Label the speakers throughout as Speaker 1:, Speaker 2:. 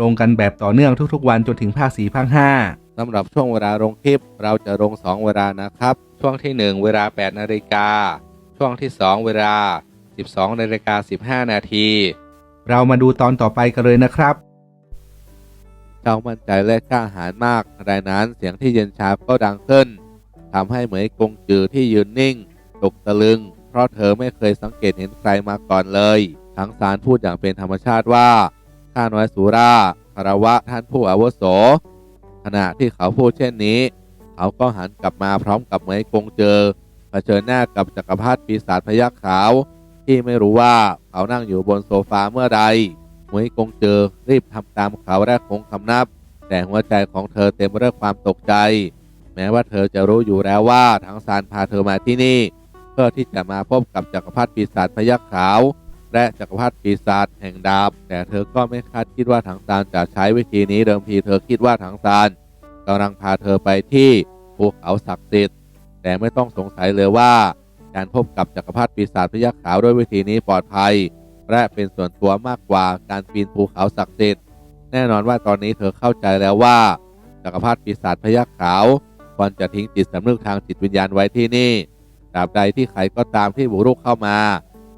Speaker 1: ลงกันแบบต่อเนื่องทุกๆ วันจนถึงภาค4ภาค5
Speaker 2: สำหรับช่วงเวลาลงคลิป เราจะลง 2 เวลานะครับ ช่วงที่ 1 เวลา 8 นาฬิกา ช่วงที่ 2 เวลา 12 นาฬิกา 15 นาที
Speaker 1: เรามาดูตอนต่อไปกันเลยนะครับ
Speaker 2: เจ้ามั่นใจและกล้าหาญมากรายนั้นเสียงที่เย็นชาก็ดังขึ้นทำให้เหมยกงจือที่ยืนนิ่งตกตะลึง เพราะเธอไม่เคยสังเกตเห็นใครมาก่อนเลย ทั้งสารพูดอย่างเป็นธรรมชาติว่า ข้าน้อยสุราคารวะท่านผู้อาวุโส ขณะที่เขาพูดเช่นนี้ เขาก็หันกลับมาพร้อมกับเหมยกงเจอเผชิญหน้ากับจักรพรรดิปีศาจพยักขาว ที่ไม่รู้ว่าเขานั่งอยู่บนโซฟาเมื่อใดหมวยกงเจอรีบทำตามเขาและคงคำนับ แต่หัวใจของเธอเต็มไปด้วยความตกใจ แม้ว่าเธอจะรู้อยู่แล้วว่าทางซานพาเธอมาที่นี่ เพื่อที่จะมาพบกับจักรพรรดิปีศาจพยักขาว และจักรพรรดิปีศาจแห่งดาบ แต่เธอก็ไม่คาดคิดว่าทางซานจะใช้วิธีนี้เดิมทีเธอคิดว่าทางซานกำลังพาเธอไปที่ภูเขาศักดิ์สิทธิ์แต่ไม่ต้องสงสัยเลยว่า การพบกับจักรพรรดิปีศาจพยักขาวด้วยวิธีนี้ปลอดภัย และเป็นส่วนตัวมากกว่าการปีนภูเขาศักดิ์สิทธิ์แน่นอนว่าตอนนี้เธอเข้าใจแล้วว่าจักรพรรดิปีศาจพยักขาวควรจะทิ้งจิตสำนึกทางจิตวิญญาณไว้ที่นี่ตราบใดที่ใครก็ตามที่บุกรุกเข้ามา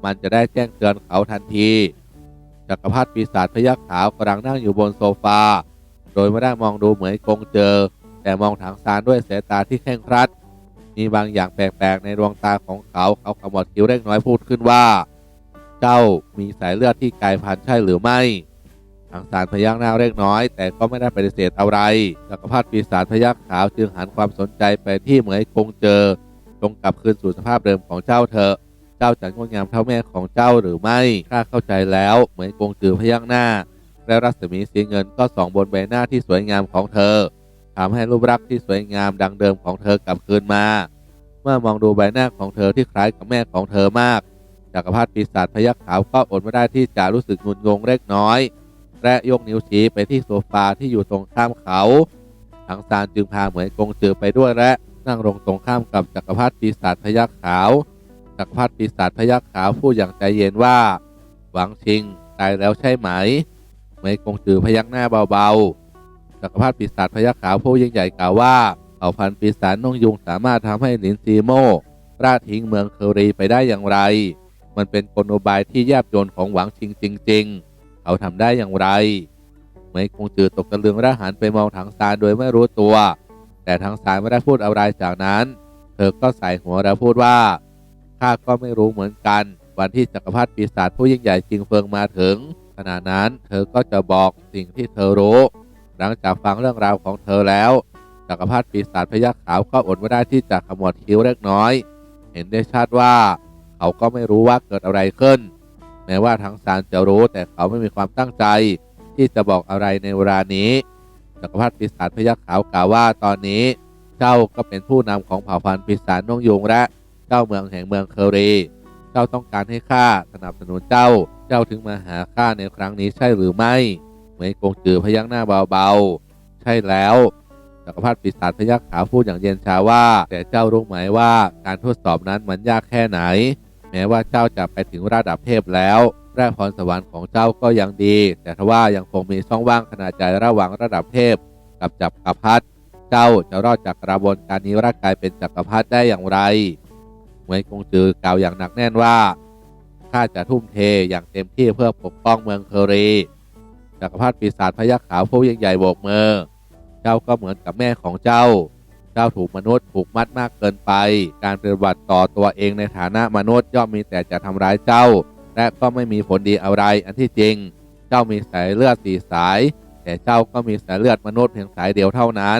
Speaker 2: มันจะได้แจ้งเตือนเขาทันที จักรพรรดิปีศาจพยักขาวกำลังนั่งอยู่บนโซฟา โดยไม่ได้มองดูเหมือนกงเจอ แต่มองทางซานด้วยสายตาที่เคร่งครัด มีบางอย่างแปลกๆในดวงตาของเขาเขาขมวดคิ้วเล็กน้อยพูดขึ้นว่า เจ้ามีสายเลือดที่กลายพันธุ์ใช่หรือไม่ทางสารพยักหน้าเล็กน้อย แต่ก็ไม่ได้ปฏิเสธอะไร จักรพรรดิปีศาจพยักขาวจึงหันความสนใจไปที่เหมยคงเจอจงกลับคืนสู่สภาพเดิมของเจ้าเถอะ จ้าจะงดงามเท่าแม่ของเจ้าหรือไม่ข้าเข้าใจแล้ว เหมยคงจือพยักหน้า และรัศมีสีเงินก็ส่องบนใบหน้าที่สวยงามของเธอทำให้รูปลักษ์ที่สวยงามดังเดิมของเธอกลับคืนมา เมื่อมองดูใบหน้าของเธอที่คล้ายกับแม่ของเธอมากจักรพรรดิปีศาจพยักขาวก็อดไม่ได้ที่จะรู้สึกงุนงงเล็กน้อย และยกนิ้วชี้ไปที่โซฟาที่อยู่ตรงข้ามเขาทังซานจึงพาเหมยกงจือไปด้วยและนั่งลงตรงข้ามกับจักรพรรดิปีศาจพยักขาว จักรพรรดิปีศาจพยักขาวพูดอย่างใจเย็นว่า หวังชิง ตายแล้วใช่ไหมเหมยกงจือพยักหน้าเบาๆจักรพรรดิปีศาจพยักขาวผู้ยิ่งใหญ่กล่าวว่าเผ่าพันธุ์ปีศาจนงยุงสามารถทำให้หลินซีโม่ราทิ้งเมืองเคอรีไปได้อย่างไร มันเป็นกลอุบายที่แยบยลของหวังชิงจริง ๆ เขาทำได้อย่างไร ไม่คงจือตกตะลึงและหันไปมองถังซานโดยไม่รู้ตัว แต่ถังซานไม่ได้พูดอะไรจากนั้น เธอก็ใส่หัวแล้วพูดว่า ข้าก็ไม่รู้เหมือนกัน วันที่จักรพรรดิปีศาจผู้ยิ่งใหญ่จิงเฟิงมาถึง ขณะนั้นเธอก็จะบอกสิ่งที่เธอรู้ หลังจากฟังเรื่องราวของเธอแล้วจักรพรรดิปีศาจพยักขาวก็อดไม่ได้ที่จะขมวดคิ้วเล็กน้อย เห็นได้ชัดว่า เขาก็ไม่รู้ว่าเกิดอะไรขึ้น แม้ว่าทั้งสารจะรู้แต่เขาไม่มีความตั้งใจ ที่จะบอกอะไรในเวลานี้จักรพรรดิปีศาจพยักขาวกล่าวว่าตอนนี้ เจ้าก็เป็นผู้นำของเผ่าพันธุ์ปีศาจนงยุงและ เจ้าเมืองแห่งเมืองเคอรีเจ้าต้องการให้ข้าสนับสนุนเจ้า เจ้าถึงมาหาข้าในครั้งนี้ใช่หรือไม่เหมยกงจือพยักหน้าเบาๆ ใช่แล้วจักรพรรดิปีศาจพยักขาวพูดอย่างเย็นชาว่า แต่เจ้ารู้ไหมว่าการทดสอบนั้นมันยากแค่ไหน แม้ว่าเจ้าจะไปถึงระดับเทพแล้วแร่พรสวรรค์ของเจ้าก็ยังดี แต่ทว่ายังคงมีช่องว่างขนาดใหญ่ระหว่างระดับเทพ กับจักรพรรดิเจ้าจะรอดจากกระบวนการนี้ร่างกายเป็นจักรพรรดิได้อย่างไร เหมยกงจือกล่าวอย่างหนักแน่นว่าข้าจะทุ่มเทอย่างเต็มที่เพื่อปกป้องเมืองเคอรีจักรพรรดิปีศาจพยักขาวผู้ยิ่งใหญ่โบกมือ เจ้าก็เหมือนกับแม่ของเจ้า เจ้าถูกมนุษย์ผูกมัดมากเกินไป การปฏิบัติต่อตัวเองในฐานะมนุษย์ย่อมมีแต่จะทำร้ายเจ้า และก็ไม่มีผลดีอะไร อันที่จริง เจ้ามีสายเลือดสีสาย แต่เจ้าก็มีสายเลือดมนุษย์เพียงสายเดียวเท่านั้น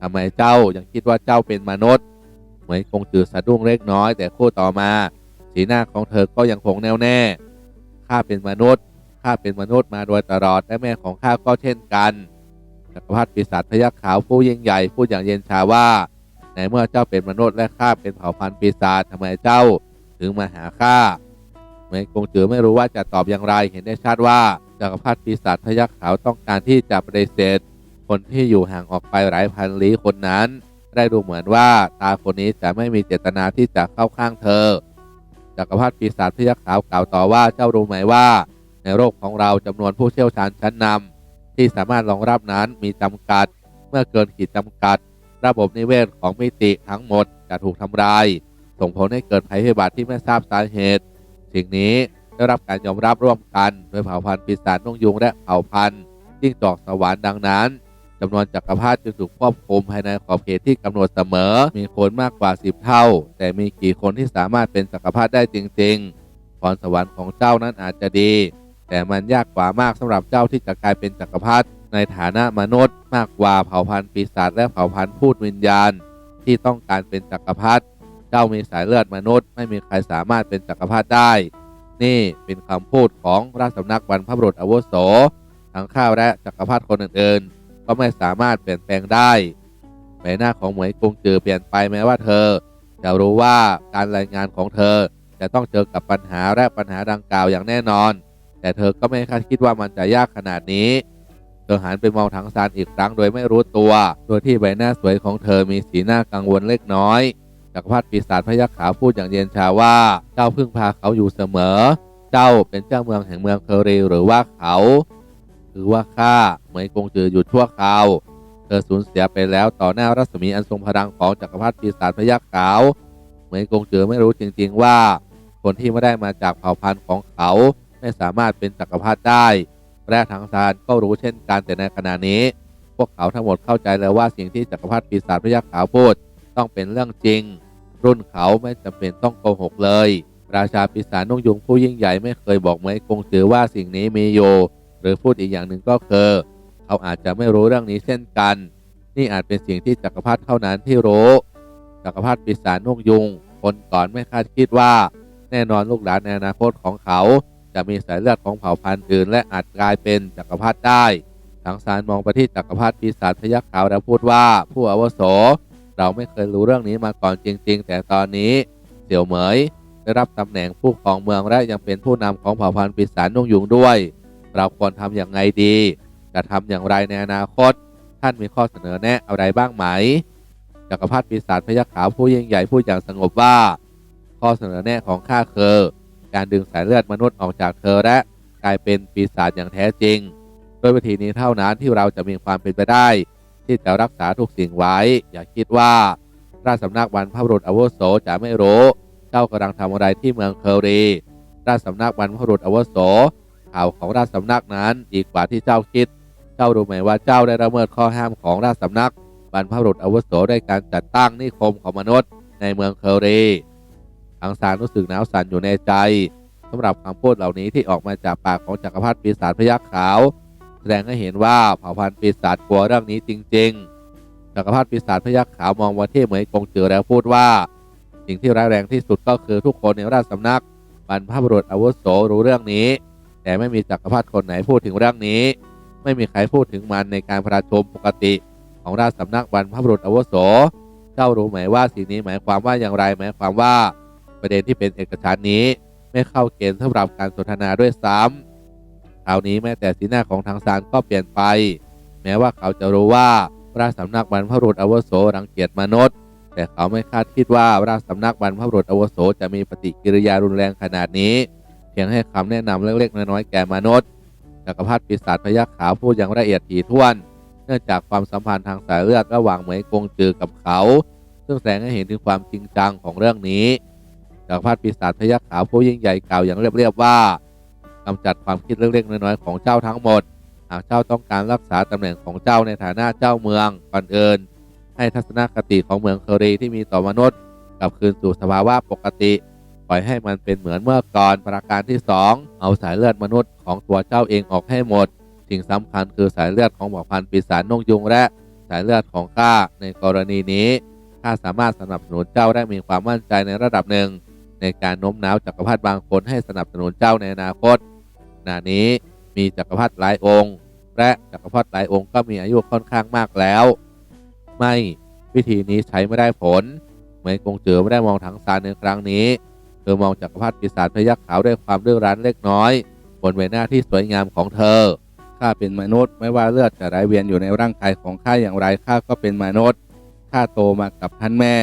Speaker 2: ทำไมเจ้ายังคิดว่าเจ้าเป็นมนุษย์ เหมือนคงจืดสะดุ้งเล็กน้อย แต่คู่ต่อมา สีหน้าของเธอก็ยังคงแน่วแน่ข้าเป็นมนุษย์ข้าเป็นมนุษย์มาโดยตลอดและแม่ของข้าก็เช่นกันจักรพรรดิปีศาจพยักขาวผู้ยิ่งใหญ่พูดอย่างเย็นชาว่า ในเมื่อเจ้าเป็นมนุษย์และข้าเป็นเผ่าพันธุ์ปีศาจทำไมเจ้าถึงมาหาข้าเหมยกงจือไม่รู้ว่าจะตอบอย่างไรเห็นได้ชัดว่าจักรพรรดิปีศาจพยักขาวต้องการที่จะปฏิเสธคนที่อยู่ห่างออกไปหลายพันลี้คนนั้น ได้ดูเหมือนว่าตาคนนี้จะไม่มีเจตนาที่จะเข้าข้างเธอจักรพรรดิปีศาจพยักษ์ขาวกล่าวต่อว่าเจ้ารู้ไหมว่า ในโลกของเราจำนวนผู้เชี่ยวชาญชั้นนำที่สามารถรองรับนั้นมีจำกัด เมื่อเกินขีดจำกัด ระบบนิเวศของมิติทั้งหมดจะถูกทำลาย ส่งผลให้เกิดภัยพิบัติที่ไม่ทราบสาเหตุ สิ่งนี้ได้รับการยอมรับร่วมกันโดยเผ่าพันธุ์ปีศาจนกยุงและเผ่าพันธุ์จิ้งจอกสวรรค์ดังนั้น จำนวนจักรพรรดิจึงถูกควบคุมภายในขอบเขตที่กำหนดเสมอ มีคนมากกว่า 10 เท่า แต่มีกี่คนที่สามารถเป็นจักรพรรดิได้จริงๆพรสวรรค์ของเจ้านั้นอาจจะดี แต่มันยากกว่ามากสำหรับเจ้าที่จะกลายเป็นจักรพรรดิในฐานะมนุษย์ มากกว่าเผ่าพันธุ์ปีศาจและเผ่าพันธุ์พูดวิญญาณ ที่ต้องการเป็นจักรพรรดิเจ้ามีสายเลือดมนุษย์ ไม่มีใครสามารถเป็นจักรพรรดิได้ นี่เป็นคำพูดของราชสำนักบรรพบุรุษอาวุโสทั้งข้าวและจักรพรรดิคนอื่นๆ ก็ไม่สามารถเปลี่ยนแปลงได้ใบหน้าของเหมยกงจือเปลี่ยนไปแม้ว่าเธอ จะรู้ว่าการรายงานของเธอจะต้องเจอกับปัญหาและปัญหาดังกล่าวอย่างแน่นอน แต่เธอก็ไม่คาดคิดว่ามันจะยากขนาดนี้ เธอหันไปมองถังซานอีกครั้งโดยไม่รู้ตัว โดยที่ใบหน้าสวยของเธอมีสีหน้ากังวลเล็กน้อยจักรพรรดิปีศาจพยัคฆ์ขาวพูดอย่างเย็นชาว่า เจ้าพึ่งพาเขาอยู่เสมอ เจ้าเป็นเจ้าเมืองแห่งเมืองเคอรีหรือว่าเขา หรือว่าข้าเหมยกงจืออยู่ชั่วคราวเธอสูญเสียไปแล้วต่อหน้ารัศมีอันทรงพลังของจักรพรรดิปีศาจพยัคฆ์ขาวเหมยกงจือไม่รู้จริง ๆ ว่า คนที่ไม่ได้มาจากเผ่าพันธุ์ของเขาไม่สามารถเป็นจักรพรรดิได้และทางซานก็รู้เช่นกันแต่ในขณะนี้ พวกเขาทั้งหมดเข้าใจแล้วว่าสิ่งที่จักรพรรดิปีศาจพยัคฆ์ขาวพูดต้องเป็นเรื่องจริง รุ่นเขาไม่จำเป็นต้องโกหกเลย ราชาปีศาจนกยุงผู้ยิ่งใหญ่ไม่เคยบอกเหมยกงจือว่าสิ่งนี้มีอยู่ หรือพูดอีกอย่างหนึ่งก็คือ เขาอาจจะไม่รู้เรื่องนี้เช่นกัน นี่อาจเป็นสิ่งที่จักรพรรดิเท่านั้นที่รู้ จักรพรรดิปีศาจนกยุง คนก่อนไม่คาดคิดว่า แน่นอนลูกหลานในอนาคตของเขา จะมีสายเลือดของเผ่าพันธุ์อื่น และอาจกลายเป็นจักรพรรดิได้ทังสารมองไปที่จักรพรรดิปีศาจพยัคฆ์ขาวแล้วพูดว่าผู้อาวุโส เราไม่เคยรู้เรื่องนี้มาก่อนจริง ๆ แต่ตอนนี้เสี่ยวเหมยได้รับตำแหน่งผู้ครองเมืองและยังเป็นผู้นำของเผ่าพันธุ์ปีศาจนกยุงด้วย เราควรทำอย่างไงดี จะทำอย่างไรในอนาคต ท่านมีข้อเสนอแนะอะไรบ้างไหมจักรพรรดิปีศาจพยัคฆ์ขาวผู้ยิ่งใหญ่พูดอย่างสงบว่า ข้อเสนอแนะของข้าคือการดึงสายเลือดมนุษย์ออกจากเธอและกลายเป็นปีศาจอย่างแท้จริง ด้วยวิธีนี้เท่านั้นที่เราจะมีความเป็นไปได้ ที่จะรักษาทุกสิ่งไว้ อย่าคิดว่าราชสำนักบรรพบุรุษอาวุโสจะไม่รู้ เจ้ากำลังทำอะไรที่เมืองเคอรีราชสำนักบรรพบุรุษอาวุโส ข่าวของราชสำนักนั้นดีกว่าที่เจ้าคิด เจ้ารู้ไหมว่าเจ้าได้ละเมิดข้อห้ามของราชสำนักบรรพบุรุษอาวุโสด้วยการจัดตั้งนิคมของมนุษย์ ในเมืองเคอรีอังสารรู้สึกหนาวสั่นอยู่ในใจสำหรับคำพูดเหล่านี้ที่ออกมาจากปากของจักรพรรดิปีศาจพยัคฆ์ขาว แสดงให้เห็นว่าเผ่าพันธุ์ปีศาจกลัวเรื่องนี้จริง ๆ จักรพรรดิปีศาจพยัคฆ์ขาวมองมาที่เหมยกงจือแล้วพูดว่า สิ่งที่ร้ายแรงที่สุดก็คือทุกคนในราชสำนักบรรพบุรุษอาวุโสรู้เรื่องนี้ แต่ไม่มีจักรพรรดิคนไหนพูดถึงเรื่องนี้ ไม่มีใครพูดถึงมันในการประชุมปกติของราชสำนักบรรพบุรุษอาวุโส เจ้ารู้ไหมว่าสิ่งนี้หมายความว่าอย่างไรหมายความว่าประเด็นที่เป็นเอกฉันนี้ ไม่เข้าเกณฑ์สำหรับการสนทนาด้วยซ้ำคราวนี้แม้แต่สีหน้าของทางซานก็เปลี่ยนไป แม้ว่าเขาจะรู้ว่าราชสำนักบรรพบุรุษอาวุโสรังเกียจมนุษย์ แต่เขาไม่คาดคิดว่าราชสำนักบรรพบุรุษอาวุโสจะมีปฏิกิริยารุนแรงขนาดนี้ เพียงให้คำแนะนำเล็กๆน้อยๆแก่มนุษย์จักรพรรดิปีศาจพยัคฆ์ขาวพูดอย่างละเอียดถี่ถ้วน เนื่องจากความสัมพันธ์ทางสายเลือดระหว่างเหมยกงจือกับเขา ซึ่งแสดงให้เห็นถึงความจริงจังของเรื่องนี้จักรพรรดิปีศาจพยัคฆ์ขาวผู้ยิ่งใหญ่กล่าวอย่างเรียบๆว่ากำจัดความคิดเล็กๆน้อยๆของเจ้าทั้งหมด หากเจ้าต้องการรักษาตำแหน่งของเจ้าในฐานะเจ้าเมืองก่อนอื่นให้ทัศนคติของเมืองเคอรีที่มีต่อมนุษย์กลับคืนสู่สภาวะปกติ ล่อยให้มันเป็นเหมือนเมื่อก่อนประการที่ 2 เอาสายเลือดมนุษย์ของตัวเจ้าเองออกให้หมด สิ่งสำคัญคือสายเลือดของหมอพันปีศาจนกยุงและสายเลือดของข้าในกรณีนี้ข้าสามารถสนับสนุนเจ้าได้มีความมั่นใจในระดับหนึ่ง ในการโน้มน้าวจักรพรรดิบางคนให้สนับสนุนเจ้าในอนาคตขณะนี้มีจักรพรรดิหลายองค์ และจักรพรรดิหลายองค์ก็มีอายุค่อนข้างมากแล้ว ไม่วิธีนี้ใช้ไม่ได้ผล เหมยกงเจือไม่ได้มองถังซานในครั้งนี้ เธอมองจักรพรรดิปีศาจพยักขาวด้วยความดื้อรั้นเล็กน้อย บนใบหน้าที่สวยงามของเธอ ข้าเป็นมนุษย์ไม่ว่าเลือดจะไหลเวียนอยู่ในร่างกายของข้าอย่างไรข้าก็เป็นมนุษย์ ข้าโตมากับท่านแม่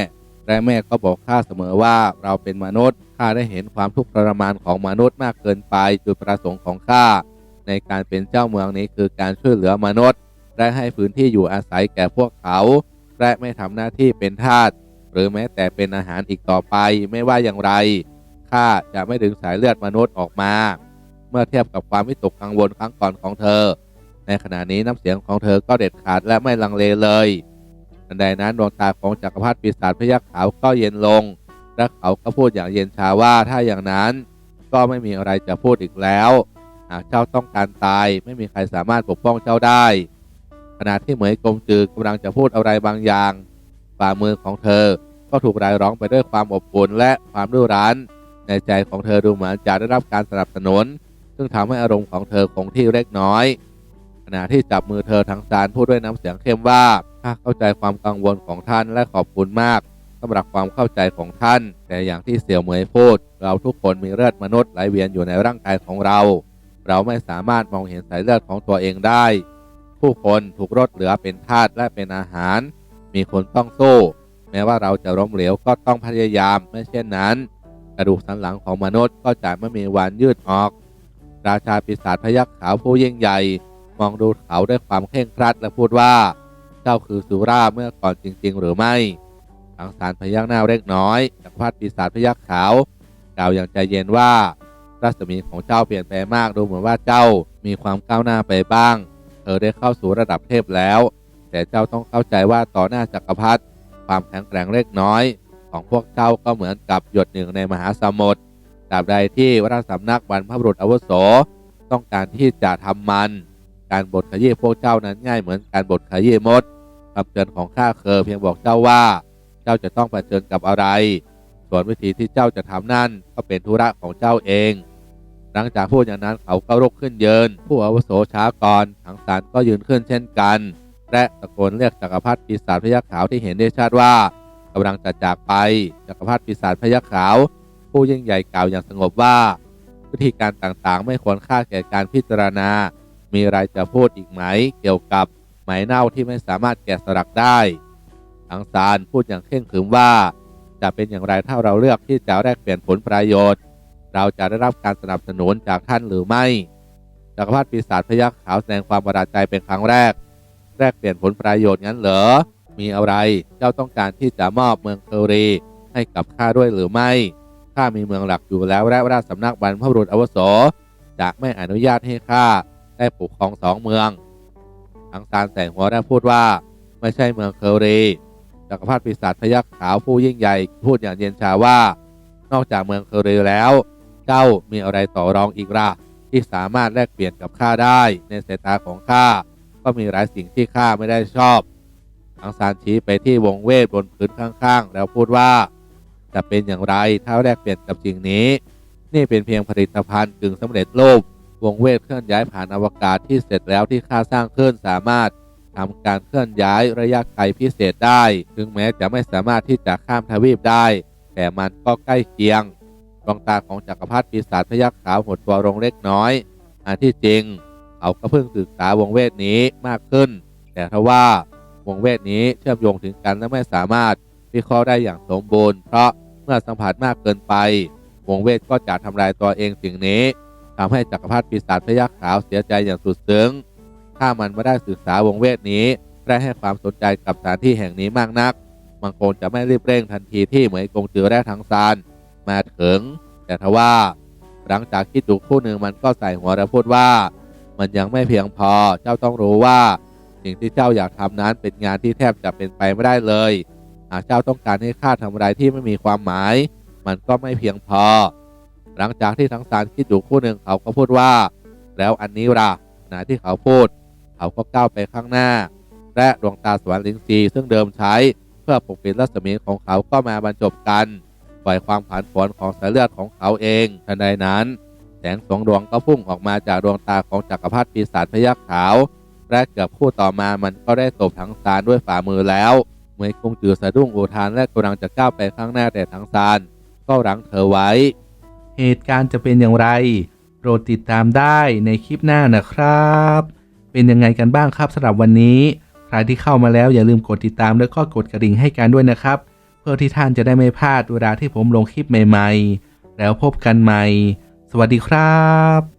Speaker 2: และแม่ก็บอกข้าเสมอว่าเราเป็นมนุษย์ ข้าได้เห็นความทุกข์ทรมานของมนุษย์มากเกินไปจุดประสงค์ของข้าในการเป็นเจ้าเมืองนี้คือการช่วยเหลือมนุษย์ และให้พื้นที่อยู่อาศัยแก่พวกเขา และไม่ทำหน้าที่เป็นทาส รือแม้แต่เป็นอาหารอีกต่อไปไม่ว่าอย่างไรข้าจะไม่ดึงสายเลือดมนุษย์ออกมา เมื่อเทียบกับความวิตกกังวลครั้งก่อนของเธอ ในขณะนี้น้ำเสียงของเธอก็เด็ดขาดและไม่ลังเลเลยทันใดนั้นดวงตาของจักรพรรดิปีศาจพยักขาวก็เย็นลง และเขาก็พูดอย่างเย็นชาว่าถ้าอย่างนั้น ก็ไม่มีอะไรจะพูดอีกแล้ว หากเจ้าต้องการตายไม่มีใครสามารถปกป้องเจ้าได้ ขณะที่เหมยกงจือกำลังจะพูดอะไรบางอย่างฝ่ามือของเธอ ก็ถูกรายร้องไปด้วยความอบอุ่นและความรุ่รั้นในใจของเธอดูเหมือนจะได้รับการสนับสนุน ซึ่งทำให้อารมณ์ของเธอคงที่เล็กน้อย ขณะที่จับมือเธอทางซานพูดด้วยน้ำเสียงเข้มว่าข้าเข้าใจความกังวลของท่านและขอบคุณมากสำหรับความเข้าใจของท่าน แต่อย่างที่เสี่ยวเหมยพูด เราทุกคนมีเลือดมนุษย์ไหลเวียนอยู่ในร่างกายของเรา เราไม่สามารถมองเห็นสายเลือดของตัวเองได้ ผู้คนถูกรดเหลือเป็นทาสและเป็นอาหาร มีคนต้องสู้ แม้ว่าเราจะล้มเหลวก็ต้องพยายามไม่เช่นนั้น กระดูกสันหลังของมนุษย์ก็จะไม่มีวันยืดออก ราชาปีศาจพยักษ์ขาวผู้ยิ่งใหญ่ มองดูเขาด้วยความเคร่งครัดและพูดว่า เจ้าคือสุราเมื่อก่อนจริง ๆ หรือไม่ทางสารพยักหน้าเล็กน้อยจักรพรรดิปีศาจพยักขาวกล่าวอย่างใจเย็นว่ารัศมีของเจ้าเปลี่ยนไปลงมากดูเหมือนว่าเจ้ามีความก้าวหน้าไปบ้าง เธอได้เข้าสู่ระดับเทพแล้ว แต่เจ้าต้องเข้าใจว่าต่อหน้าจักรพรรดิ ความแข็งแกร่งเล็กน้อย ของพวกเจ้าก็เหมือนกับหยดหนึ่งในมหาสมุทรตราบใดที่ราชสำนักบรรพบุรุษอาวุโส ต้องการที่จะทำมัน การบดขยี้พวกเจ้านั้นง่ายเหมือนการบดขยี้มดคำเตือนของข้าเคือเพียงบอกเจ้าว่า เจ้าจะต้องเผชิญกับอะไร ส่วนวิธีที่เจ้าจะทำนั่นก็เป็นธุระของเจ้าเอง หลังจากพูดอย่างนั้นเขาก็ลุกขึ้นยืนผู้อาวุโสช้าก่อนทางสารก็ยืนขึ้นเช่นกัน และตะโกนเรียกจักรพรรดิปีศาจพยักขาวที่เห็นได้ชัดว่ากำลังจะจากไปจักรพรรดิปีศาจพยักขาว ผู้ยิ่งใหญ่กล่าวอย่างสงบว่า วิธีการต่างๆ ไม่ควรค่าแก่การพิจารณา มีอะไรจะพูดอีกไหม เกี่ยวกับไหมเน่าที่ไม่สามารถแกะสลักได้ทางซานพูดอย่างเคร่งขรึมว่า จะเป็นอย่างไรถ้าเราเลือกที่จะแลกเปลี่ยนผลประโยชน์ เราจะได้รับการสนับสนุนจากท่านหรือไม่จักรพรรดิปีศาจพยักขาวแสดงความประหลาดใจเป็นครั้งแรก แลกเปลี่ยนผลประโยชน์งั้นเหรอ มีอะไร เจ้าต้องการที่จะมอบเมืองเคอรีให้กับข้าด้วยหรือไม่ข้ามีเมืองหลักอยู่แล้วและราชสำนักบรรพบุรุษอาวุโสจะไม่อนุญาตให้ข้าได้ปกครองสองเมืองทางซานแสงหัวได้พูดว่า ไม่ใช่เมืองเคอรีจักรพรรดิปีศาจพยักขาวผู้ยิ่งใหญ่พูดอย่างเย็นชาว่า นอกจากเมืองเคอรีแล้ว เจ้ามีอะไรต่อรองอีกล่ะที่สามารถแลกเปลี่ยนกับข้าได้ในสายตาของข้า ก็มีหลายสิ่งที่ข้าไม่ได้ชอบทางซานชี้ไปที่วงเวทบนพื้นข้างๆ แล้วพูดว่า จะเป็นอย่างไรถ้าแลกเปลี่ยนกับสิ่งนี้ นี่เป็นเพียงผลิตภัณฑ์กึ่งสำเร็จรูปวงเวทเคลื่อนย้ายผ่านอวกาศที่เสร็จแล้วที่ข้าสร้างขึ้นสามารถทำการเคลื่อนย้ายระยะไกลพิเศษได้ ถึงแม้จะไม่สามารถที่จะข้ามทวีปได้ แต่มันก็ใกล้เคียงดวงตาของจักรพรรดิปีศาจพยักขาวหดตัวลงเล็กน้อยอันที่จริง เขาก็เพิ่งศึกษาวงเวทนี้มากขึ้น แต่ทว่าวงเวทนี้เชื่อมโยงถึงกันและไม่สามารถวิเคราะห์ได้อย่างสมบูรณ์ เพราะเมื่อสัมผัสมากเกินไป วงเวทก็จะทำลายตัวเองสิ่งนี้ทำให้จักรพรรดิปีศาจพยักขาวเสียใจอย่างสุดซึ้ง ถ้ามันไม่ได้ศึกษาวงเวทนี้และให้ความสนใจกับสถานที่แห่งนี้มากนัก มันคงจะไม่รีบเร่งทันทีที่เหมยกงจือและทั้งซานมาถึง แต่ทว่าหลังจากคิดดูคู่หนึ่งมันก็ใส่หัวและพูดว่า มันยังไม่เพียงพอ เจ้าต้องรู้ว่า สิ่งที่เจ้าอยากทำนั้นเป็นงานที่แทบจะเป็นไปไม่ได้เลย หากเจ้าต้องการให้ข้าทำอะไรที่ไม่มีความหมาย มันก็ไม่เพียงพอ หลังจากที่ทั้งสารคิดอยู่คู่หนึ่งเขาก็พูดว่า แล้วอันนี้ล่ะขณะที่เขาพูด เขาก็ก้าวไปข้างหน้า และดวงตาสวรรค์ลิงซีซึ่งเดิมใช้ เพื่อปกปิดรัศมีของเขาก็มาบรรจบกันปล่อยความผันผวนของสายเลือดของเขาเองทันใดนั้น งสองดวงก็พุ่งออกมาจากดวงตาของจักรพรรดิปีศาจพยักขาว และเกือบคู่ต่อมามันก็ได้ตบถังซานด้วยฝ่ามือแล้วเหมยกงจือสะดุ้งอุทานและกำลังจะก้าวไปข้างหน้าแต่ถังซานก็รั้งเธอไว้
Speaker 1: เหตุการณ์จะเป็นอย่างไร โปรดติดตามได้ในคลิปหน้านะครับ เป็นยังไงกันบ้างครับสำหรับวันนี้ใครที่เข้ามาแล้วอย่าลืมกดติดตามแล้วก็กดกระดิ่งให้กันด้วยนะครับ เพื่อที่ท่านจะได้ไม่พลาดเวลาที่ผมลงคลิปใหม่ ๆ แล้วพบกันใหม่ สวัสดีครับ